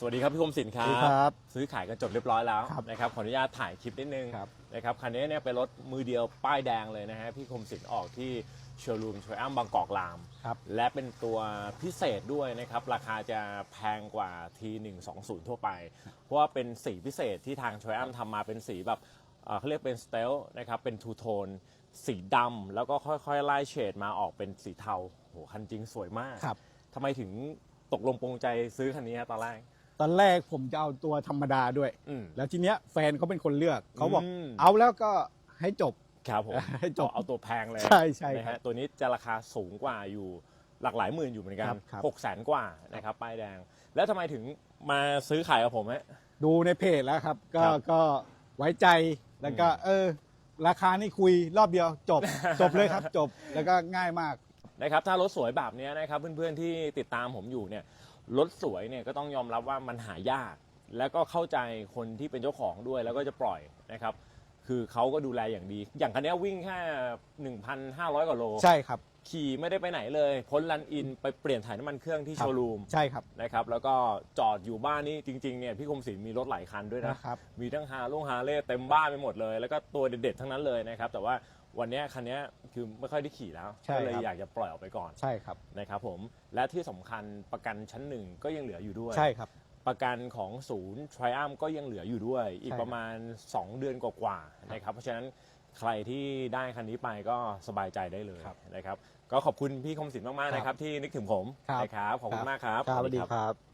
สวัสดีครับพี่คมสินครัสวัสดีบครับ ซื้อขายกันจบเรียบร้อยแล้วครับนะครับขออนุญาตถ่ายคลิปนิดนึงครับนะครับคันนี้เนี่ยเป็นรถมือเดียวป้ายแดงเลยนะฮะพี่คมสินออกที่โชว์รูมชวยอ้ํบางกอกลามครับและเป็นตัวพิเศษด้วยนะครับ ราคาจะแพงกว่า T120 ทั่วไป เพราะว่าเป็นสีพิเศษที่ทางชวยอ้ํทำมาเป็นสีแบบเอ่อเขาเรียกเป็นสเตลนะครับเป็นทูโทนสีดำแล้วก็ค่อยๆ ไล่เฉดมาออกเป็นสีเทาโหคันจริงสวยมากครับทำไมถึงตกลงปรงใจซื้อคันนี้ฮะตอนแรก ตอนแรกผมจะเอาตัวธรรมดาด้วย อืม แล้วทีเนี้ยแฟนเขาเป็นคนเลือกเขาบอก อืม เอาแล้วก็ให้จบ ครับผมให้จบเอาเอาตัวแพงเลยใช่ใช่นะครัฮะบตัวนี้จะราคาสูงกว่าอยู่หลักหลายหมื่นอยู่เหมือนกันครับครับ หกแสนกว่านะครับป้ายแดง แล้วทำไมถึงมาซื้อขายกับผมฮะ ดูในเพจแล้วครับ ก็ครับก็ไว้ใจแล้วก็ อืม เออ ราคานี่คุยรอบเดียวจบ จบเลยครับ จบแล้วก็ง่ายมาก นะครับถ้ารถสวยแบบนี้นะครับเพื่อนๆที่ติดตามผมอยู่เนี่ย รถสวยเนี่ยก็ต้องยอมรับว่ามันหายาก แล้วก็เข้าใจคนที่เป็นเจ้าของด้วยแล้วก็จะปล่อยนะครับ คือเขาก็ดูแลอย่างดี อย่างคันนี้วิ่งแค่1,500กว่าโล ใช่ครับขี่ไม่ได้ไปไหนเลย พ้นรันอินไปเปลี่ยนถ่ายน้ำมันเครื่องที่ครัโชบว์รูมใช่ครับนะครับ แล้วก็จอดอยู่บ้านนี่จริงๆเนี่ยพี่คมศรีมีรถหลายคันด้วยนะ นะครับ มีทั้งฮาลุงฮาเล่เต็มบ้านไปหมดเลย แล้วก็ตัวเด็ดๆทั้งนั้นเลยนะครับ แต่ว่าวันเนี้ยคันเนี้ยคือไม่ค่อยได้ขี่แล้ว ใช่ก็เลยครับ อยากจะปล่อยออกไปก่อนใช่ครับ นะครับผม และที่สำคัญประกันชั้นหนึ่งก็ยังเหลืออยู่ด้วย ใช่ครับ ประกันของศูนย์ Triumph ก็ยังเหลืออยู่ด้วย อีกใช่ครับประมาณ 2 เดือนกว่าๆนะครับ เพราะฉะนั้นใครที่ได้คันนี้ไปก็สบายใจได้เลยครับนะครับ ก็ขอบคุณพี่คมสินมากๆนะครับ ที่นึกถึงผมครับนะครับขอบคุณมากครับ ครับสวัสดีครับ